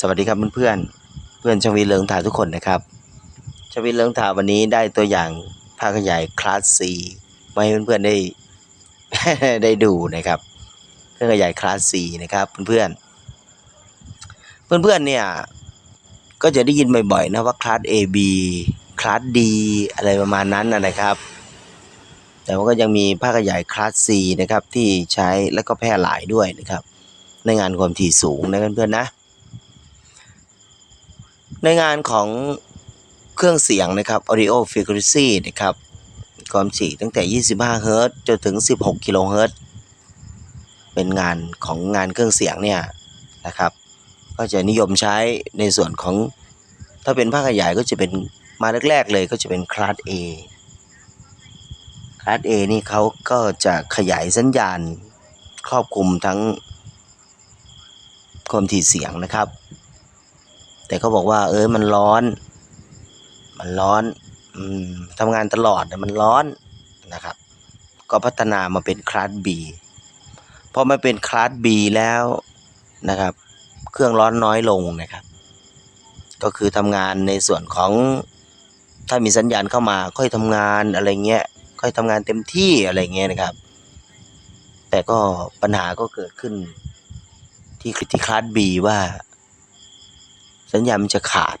สวัสดีครับเพื่อนๆเพื่อนชวีเลิงถาทุกคนนะครับ ชวีเลิงถาวันนี้ได้ตัวอย่างภาคขยายคลาส C มาให้เพื่อนๆได้ได้ดูนะครับเครื่องขยายคลาส C นะครับเพื่อนๆเพื่อนๆเนี่ยก็จะได้ยินบ่อยๆนะว่าคลาส AB คลาส D อะไรประมาณนั้นนะนะครับ แต่ว่าก็ยังมีภาคขยายคลาส C นะครับที่ใช้และก็แพร่หลายด้วยนะครับ ในงานความถี่สูงนะเพื่อนๆนะ ในงานของเครื่องเสียงนะครับ audio frequency นะครับ ความถี่ตั้งแต่ 25 เฮิรตซ์จนถึง 16 กิโลเฮิรตซ์เป็นงานของงานเครื่องเสียงเนี่ยนะครับ ก็จะนิยมใช้ในส่วนของถ้าเป็นภาคขยายก็จะเป็นมาแรกๆเลยก็จะเป็นคลาส A คลาส A นี่เขาก็จะขยายสัญญาณครอบคลุมทั้งความถี่เสียงนะครับ แต่เขาบอกว่า เออมันร้อน มันร้อนอทำงานตลอดแต่มันร้อนนะครับ ก็พัฒนามาเป็นคลาส B พอมาเป็นคลาส B แล้วนะครับ เครื่องร้อนน้อยลงนะครับ ก็คือทำงานในส่วนของถ้ามีสัญญาณเข้ามาค่อยทำงานอะไรเงี้ยค่อยทำงานเต็มที่อะไรเงี้ยนะครับ แต่ก็ปัญหาก็เกิดขึ้นที่ที่คลาส B ว่า สัญญาณมันจะขาด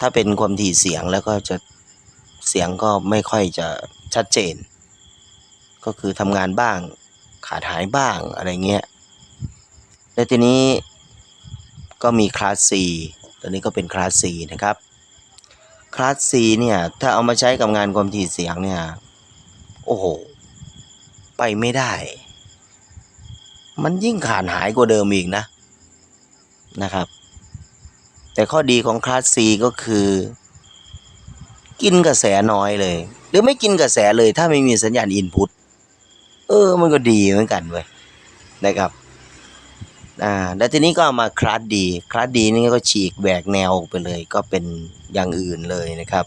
ถ้าเป็นความถี่เสียงแล้วก็จะเสียงก็ไม่ค่อยจะชัดเจน ก็คือทำงานบ้าง ขาดหายบ้างอะไรเงี้ยแล้วทีนี้ก็มีคลาส C ตัวนี้ก็เป็นคลาส C นะครับ คลาส C เนี่ย ถ้าเอามาใช้กับงานความถี่เสียงเนี่ย โอ้โห ไปไม่ได้ มันยิ่งขาดหายกว่าเดิมอีกนะนะครับ แต่ข้อดีของคลาส C ก็คือ กินกระแสน้อยเลย หรือไม่กินกระแสเลยถ้าไม่มีสัญญาณอินพุตเออ มันก็ดีเหมือนกันเว้ยนะครับอ่าแล้วทีนี้ก็ามาคลาสดีคลาสดีนี่ก็ฉีกแหวกแนวออกไปเลย ก็เป็นอย่างอื่นเลยนะครับ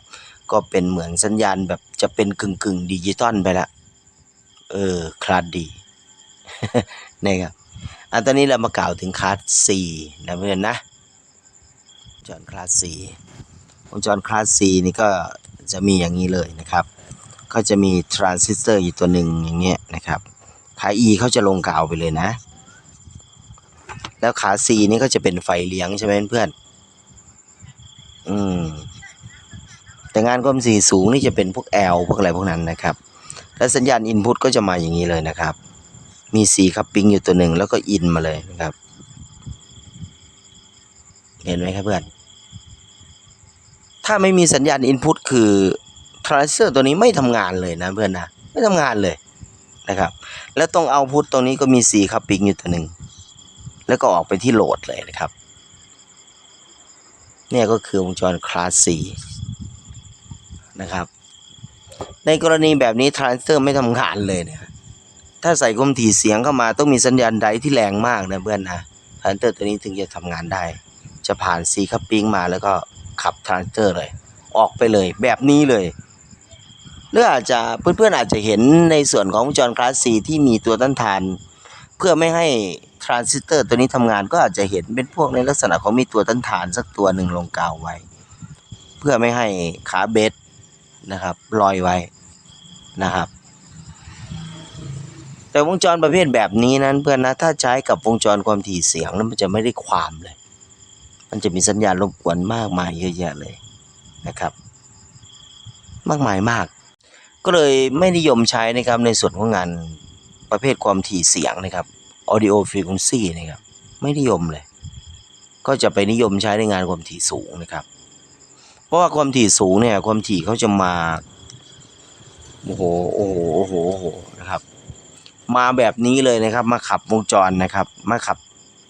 ก็เป็นเหมือนสัญญาณแบบจะเป็นกึ่งกึ่งดิจิตอลไปละเออคลาสดีนะครับอันตอนนี้เรามากล่าวถึงคลาส C นะเพื่อนนะ จรคลาส C วงจรคลาส C นี่ก็จะมีอย่างนี้เลยนะครับ ก็จะมีทรานซิสเตอร์อยู่ตัวหนึ่งอย่างเงี้ยนะครับ ขา E เขาจะลงกาวไปเลยนะ แล้วขา C นี่ก็จะเป็นไฟเลี้ยงใช่ไหมเพื่อน อืม แต่งานความถี่สูงนี่จะเป็นพวก L พวกอะไรพวกนั้นนะครับ และสัญญาณอินพุตก็จะมาอย่างนี้เลยนะครับ มี C คัพปิ้งอยู่ตัวหนึ่งแล้วก็อินมาเลยนะครับ เห็นไหมครับเพื่อน ถ้าไม่มีสัญญาณอินพุตคือทรานซิสเตอร์ตัวนี้ไม่ทำงานเลยนะเพื่อนนะ ไม่ทำงานเลยนะครับ แล้วตรงเอาพุตตรงนี้ก็มี C คัพปิ้งอยู่ตัวหนึ่ง แล้วก็ออกไปที่โหลดเลยนะครับ เนี่ยก็คือวงจรคลาส C นะครับ ในกรณีแบบนี้ทรานซิสเตอร์ไม่ทำงานเลยเนี่ยถ้าใส่ความถี่เสียงเข้ามาต้องมีสัญญาณไดที่แรงมากนะเพื่อนนะทรานซิสเตอร์ตัวนี้ถึงจะทำงานได้ จะผ่าน C คัพปิ้งมาแล้วก็ ขับทรานซิสเตอร์เลย ออกไปเลยแบบนี้เลยหรืออาจจะเพื่อนๆอาจจะเห็นในส่วนของวงจรคลาส C ที่มีตัวต้านทาน เพื่อไม่ให้ทรานซิสเตอร์ตัวนี้ทำงานก็อาจจะเห็นเป็นพวกในลักษณะของมีตัวต้านทานสักตัวหนึ่งลงกาวไว้ เพื่อไม่ให้ขาเบสนะครับลอยไว้นะครับ แต่วงจรประเภทแบบนี้นั้นเพื่อนนะถ้าใช้กับวงจรความถี่เสียงนั้นมันจะไม่ได้ความเลย มันจะมีสัญญาณรบกวนมากมายเยอะแยะเลยนะครับ มากมายมาก ก็เลยไม่นิยมใช้นะครับในส่วนของงานประเภทความถี่เสียงนะครับ audio frequency นะครับ ไม่นิยมเลย ก็จะไปนิยมใช้ในงานความถี่สูงนะครับ เพราะว่าความถี่สูงเนี่ยความถี่เขาจะมาโอ้โหโอ้โหโอ้โหโอ้โหนะครับ มาแบบนี้เลยนะครับ มาขับวงจรนะครับ มาขับ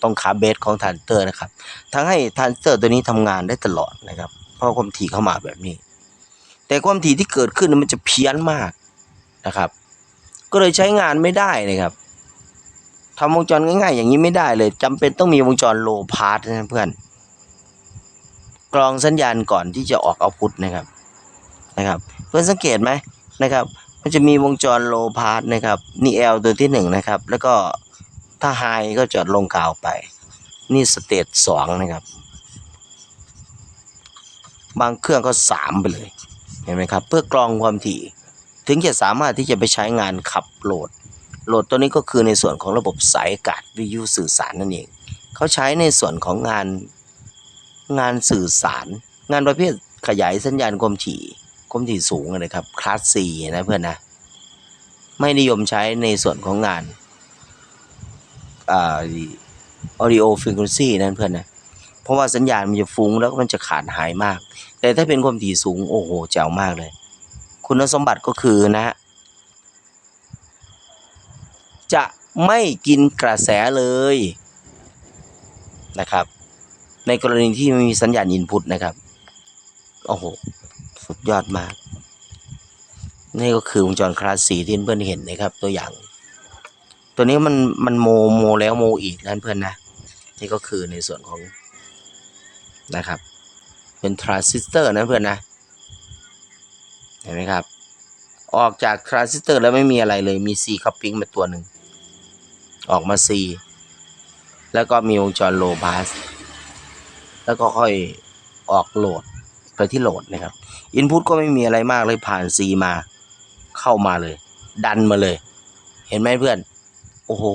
ตรงขาเบสของทรานเตอร์นะครับทั้งให้ทรานเตอร์ตัวนี้ทำงานได้ตลอดนะครับ เพราะความถี่เข้ามาแบบนี้ แต่ความถี่ที่เกิดขึ้นมันจะเพี้ยนมากนะครับ ก็เลยใช้งานไม่ได้นะครับทำวงจรง่ายๆ อย่างนี้ไม่ได้เลยจำเป็นต้องมีวงจรโลพาสนะเพื่อนกรองสัญญาณก่อนที่จะออกเอาพุทนะครับนะครับ เพื่อนสังเกตไหมนะครับ มันจะมีวงจรโลพาสนะครับนี่ L ตัวที่หนึ่งนะครับแล้วก็ ถ้าไฮก็จะลงกาวไป นี่สเตจสองนะครับ บางเครื่องก็สามไปเลย เห็นไหมครับ เพื่อกรองความถี่ ถึงจะสามารถที่จะไปใช้งานขับโหลด โหลดตัวนี้ก็คือในส่วนของระบบสายอากาศวิทยุสื่อสารนั่นเอง เขาใช้ในส่วนของงานงานสื่อสาร งานประเภทขยายสัญญาณความถี่ความถี่สูงนะครับคลาส C นะเพื่อนนะ ไม่นิยมใช้ในส่วนของงาน อ่า audio frequency นั่นเพื่อนนะเพราะว่าสัญญาณมันจะฟุ้งแล้วมันจะขาดหายมาก แต่ถ้าเป็นความถี่สูง โอ้โหแจ๋วมากเลย คุณสมบัติก็คือนะฮะจะไม่กินกระแสเลยนะครับ ในกรณีที่ไม่มีสัญญาณอินพุตนะครับ โอ้โห สุดยอดมาก นี่ก็คือวงจรคลาสสีที่เพื่อนเห็นนะครับตัวอย่าง ตัวนี้มันมันโมโมแล้วโมอีกนั่นเพื่อนนะ นี่ก็คือในส่วนของนะครับ เป็นทรานซิสเตอร์นะเพื่อนนะ เห็นไหมครับ ออกจากทรานซิสเตอร์แล้วไม่มีอะไรเลยมี C coupling มาตัวหนึ่ง ออกมา C แล้วก็มีวงจรโลพาสแล้วก็ค่อยออกโหลดไปที่โหลดนะครับอินพุตก็ไม่มีอะไรมากเลยผ่าน C มาเข้ามาเลย ดันมาเลย เห็นไหมเพื่อน โอ้โห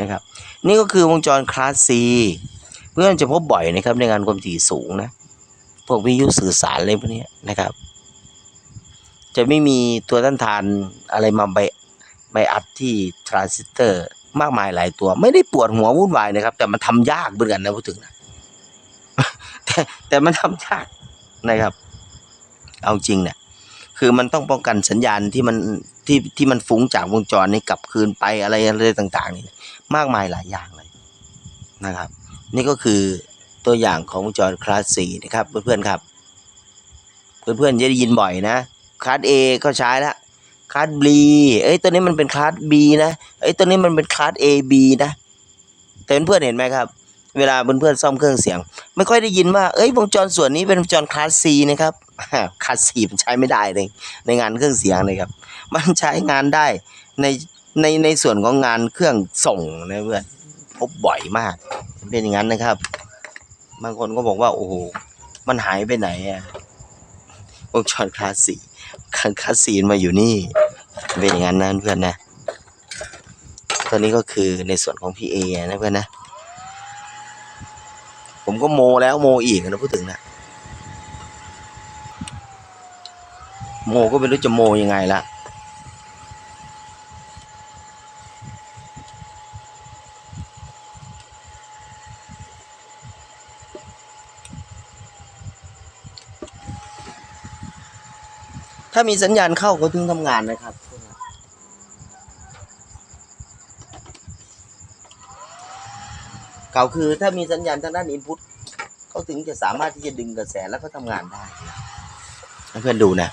นะครับ นี่ก็คือวงจรคลาส C เพื่อนจะพบบ่อยนะครับในงานความถี่สูงนะพวกวิทยุสื่อสารอะไรพวกนี้นะครับ จะไม่มีตัวต้านทานอะไรมาใบใบอัดที่ทรานซิสเตอร์มากมายหลายตัว ไม่ได้ปวดหัววุ่นวายนะครับ แต่มันทำยากเหมือนกันนะพูดถึงนะแต่แต่มันทำยากนะครับ เอาจริงเนี่ย คือมันต้องป้องกันสัญญาณที่มันที่ที่มันฟุ้งจากวงจรนี้กลับคืนไปอะไรอะไรต่างๆนี่มากมายหลายอย่างเลยนะครับ นี่ก็คือตัวอย่างของวงจรคลาสสี่นะครับเพื่อนๆครับ เพื่อนๆจะได้ยินบ่อยนะคลาส A ก็ใช้และคลาส B เอ้ยตัวนี้มันเป็นคลาส B นะเอ้ยตัวนี้มันเป็นคลาส A B นะแต่เพื่อนๆเห็นไหมครับ เวลาเพื่อนๆซ่อมเครื่องเสียง ไม่ค่อยได้ยินว่าเอ้ยวงจรส่วนนี้เป็นวงจรคลาส C นะครับ คลาส C มันใช้ไม่ได้เลยในงานเครื่องเสียงนะครับ มันใช้งานได้ในในในส่วนของงานเครื่องส่งนะเพื่อนพบบ่อยมาก เป็นอย่างนั้นนะครับ บางคนก็บอกว่าโอ้โหมันหายไปไหนอะวงจรคลาสสีคันคลาสสีมาอยู่นี่ เป็นอย่างนั้นนะเพื่อนนะตัวนี้ก็คือในส่วนของพีเอนะเพื่อนนะ ผมก็โมแล้วโมอีกนะพูดถึงนะ โมก็ไม่รู้จะโมยังไงละถ้ามีสัญญาณเข้าก็ถึงทำงานนะครับ เก่าคือถ้ามีสัญญาณทางด้านอินพุตเขาถึงจะสามารถที่จะดึงกระแสแล้วก็ทำงานได้เพื่อนดูนะ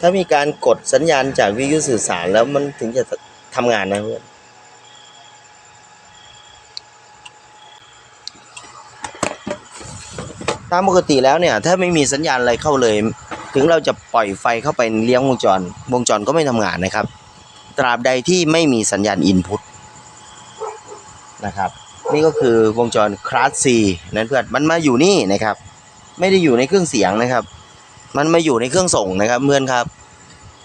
ถ้ามีการกดสัญญาณจากวิทยุสื่อสารแล้วมันถึงจะทำงานนะเพื่อนตามปกติแล้วเนี่ย ถ้าไม่มีสัญญาณอะไรเข้าเลย ถึงเราจะปล่อยไฟเข้าไปเลี้ยงวงจร วงจรก็ไม่ทำงานนะครับ ตราบใดที่ไม่มีสัญญาณอินพุตนะครับ นี่ก็คือวงจรคลาส C นั่นเพื่อนมันมาอยู่นี่นะครับ ไม่ได้อยู่ในเครื่องเสียงนะครับ มันมาอยู่ในเครื่องส่งนะครับเพื่อนครับ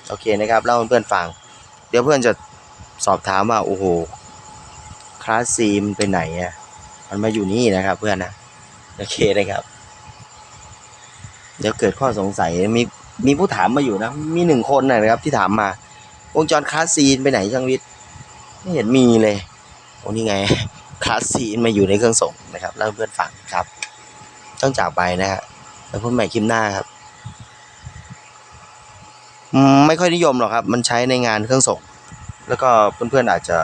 โอเคนะครับเล่าให้เพื่อนฟัง เดี๋ยวเพื่อนจะสอบถามว่าโอ้โหคลาส C มันไปไหนอะมันมาอยู่นี่นะครับ เพื่อนนะโอเคนะครับ เดี๋ยวเกิดข้อสงสัยมีมีผู้ถามมาอยู่นะ มีหนึ่งคนนะครับ ที่ถามมาวงจรคลาสซีนไปไหนช่างวิทย์ไม่เห็นมีเลยโอ้นี่ไงคลาสซีนมาอยู่ในเครื่องส่งนะครับเล่าเพื่อนฟังครับ ต้องจากไปนะฮะแล้วพบใหม่คลิปหน้าครับ ไม่ค่อยนิยมหรอกครับ มันใช้ในงานเครื่องส่ง แล้วก็เพื่อนๆอาจจะ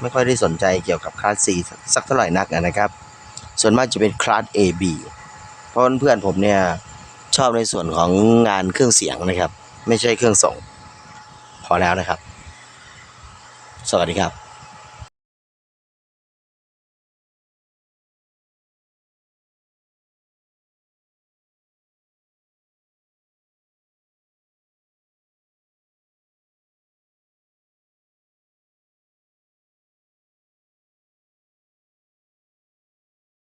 ไม่ค่อยได้สนใจเกี่ยวกับคลาสซีสักเท่าไหร่นักนะครับ ส่วนมากจะเป็นคลาส AB เพราะเพื่อนผมเนี่ยชอบในส่วนของงานเครื่องเสียงนะครับ ไม่ใช่เครื่องส่ง พอแล้วนะครับ สวัสดีครับ